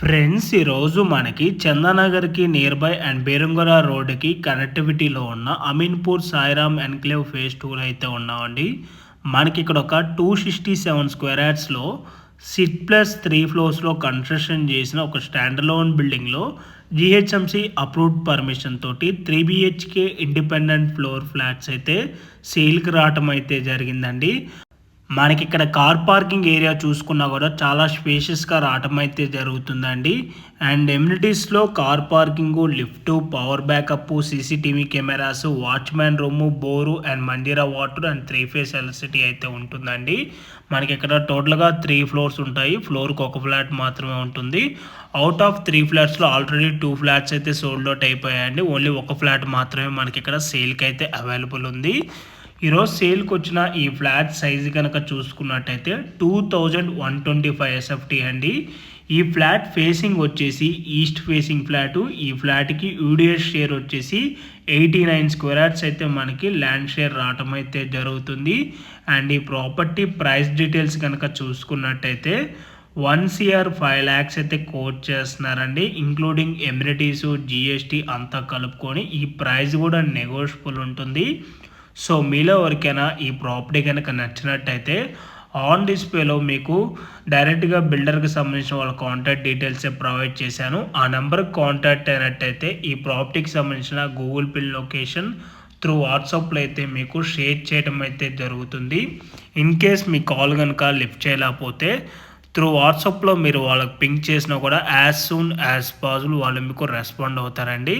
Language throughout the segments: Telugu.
ఫ్రెండ్స్ ఈరోజు మనకి చందానగర్కి నియర్ బై అండ్ బేరంగొర రోడ్డుకి కనెక్టివిటీలో ఉన్న అమీన్పూర్ సాయిరామ్ ఎన్క్లేవ్ ఫేజ్ టూలో అయితే ఉన్నామండి. మనకి ఇక్కడ ఒక టూ సిక్స్టీ సెవెన్ స్క్వేర్ యార్డ్స్లో సిట్ ప్లస్ త్రీ ఫ్లోర్స్లో కన్స్ట్రక్షన్ చేసిన ఒక స్టాండర్లోన్ బిల్డింగ్లో జిహెచ్ఎంసి అప్రూవ్డ్ పర్మిషన్ తోటి three BHK independent floor flats అయితే సేల్కి రావటం అయితే జరిగిందండి. మనకి ఇక్కడ కార్ పార్కింగ్ ఏరియా చూసుకున్నా కూడా చాలా స్పేషియస్గా రావటం అయితే జరుగుతుందండి. And ఎమ్యూనిటీస్లో car parking lift power backup CCTV cameras watchman room bore and Manjira water and three phase electricity అయితే ఉంటుందండి. మనకి ఇక్కడ టోటల్గా త్రీ ఫ్లోర్స్ ఉంటాయి. ఫ్లోర్కి ఒక ఫ్లాట్ మాత్రమే ఉంటుంది. అవుట్ ఆఫ్ త్రీ ఫ్లాట్స్లో ఆల్రెడీ టూ ఫ్లాట్స్ అయితే సోల్డ్ అవుట్ అయిపోయాయండి. ఓన్లీ ఒక ఫ్లాట్ మాత్రమే మనకి ఇక్కడ సేల్కి అయితే అవైలబుల్ ఉంది. ఈరోజు సేల్కి వచ్చిన ఈ ఫ్లాట్ సైజు కనుక చూసుకున్నట్టయితే two thousand one twenty five SFT అండి. ఈ ఫ్లాట్ ఫేసింగ్ వచ్చేసి ఈస్ట్ ఫేసింగ్ ఫ్లాట్. ఈ ఫ్లాట్కి యూడిఎస్ షేర్ వచ్చేసి ఎయిటీ నైన్ స్క్వేర్ యార్డ్స్ అయితే మనకి ల్యాండ్ షేర్ రావటం అయితే జరుగుతుంది. అండ్ ఈ ప్రాపర్టీ ప్రైస్ డీటెయిల్స్ కనుక చూసుకున్నట్టయితే వన్ సిఆర్ ఫైవ్ ల్యాక్స్ అయితే కోట్ చేస్తున్నారండి. ఇంక్లూడింగ్ ఎమ్యూనిటీస్ జిఎస్టీ అంతా కలుపుకొని ఈ ప్రైస్ కూడా నెగోషియబుల్ ఉంటుంది. సో మీలో ఎవరికైనా ఈ ప్రాపర్టీ కనుక నచ్చినట్టయితే ఆన్ డిస్ప్లేలో మీకు డైరెక్ట్గా బిల్డర్కి సంబంధించిన వాళ్ళ కాంటాక్ట్ డీటెయిల్స్ ప్రొవైడ్ చేశాను. ఆ నెంబర్కి కాంటాక్ట్ అయినట్టయితే ఈ ప్రాపర్టీకి సంబంధించిన గూగుల్ పే లొకేషన్ త్రూ వాట్సాప్లో అయితే మీకు షేర్ చేయడం అయితే జరుగుతుంది. ఇన్ కేస్ మీ కాల్ కనుక లిఫ్ట్ చేయలేకపోతే త్రూ వాట్సాప్లో మీరు వాళ్ళకి పింక్ చేసినా కూడా యాజ్ సూన్ యాజ్ పాసిబుల్ వాళ్ళు మీకు రెస్పాండ్ అవుతారండి.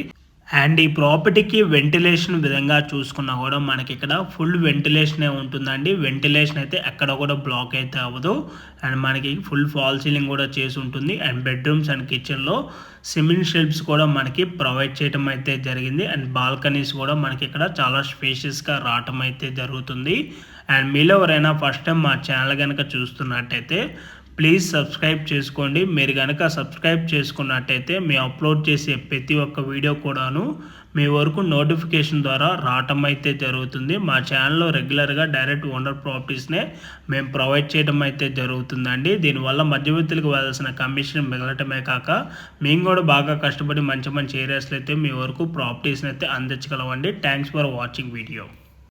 అండ్ ఈ ప్రాపర్టీకి వెంటిలేషన్ విధంగా చూసుకున్నా కూడా మనకి ఇక్కడ ఫుల్ వెంటిలేషనే ఉంటుందండి. వెంటిలేషన్ అయితే ఎక్కడ కూడా బ్లాక్ అయితే అవ్వదు. అండ్ మనకి ఫుల్ ఫాల్ సీలింగ్ కూడా చేసి ఉంటుంది. అండ్ బెడ్రూమ్స్ అండ్ కిచెన్లో సిమెంట్ షెల్ఫ్స్ కూడా మనకి ప్రొవైడ్ చేయడం అయితే జరిగింది. అండ్ బాల్కనీస్ కూడా మనకి ఇక్కడ చాలా స్పేషియస్గా రావటం అయితే జరుగుతుంది. అండ్ మీలో ఎవరైనా ఫస్ట్ టైం మా ఛానల్ కనుక చూస్తున్నట్టయితే ప్లీజ్ సబ్స్క్రైబ్ చేసుకోండి. మీరు కనుక సబ్స్క్రైబ్ చేసుకున్నట్టయితే మేము అప్లోడ్ చేసే ప్రతి ఒక్క వీడియో కూడాను మీ వరకు నోటిఫికేషన్ ద్వారా రావటం అయితే జరుగుతుంది. మా ఛానల్లో రెగ్యులర్గా డైరెక్ట్ ఓనర్ ప్రాపర్టీస్నే మేము ప్రొవైడ్ చేయడం అయితే జరుగుతుందండి. దీనివల్ల మధ్యవర్తులకు వెళ్ళాల్సిన కమిషన్ మిగలటమే కాక మేము కూడా బాగా కష్టపడి మంచి మంచి ఏరియాస్లో అయితే మీ వరకు ప్రాపర్టీస్ని అయితే అందించగలమండి. Thanks for watching video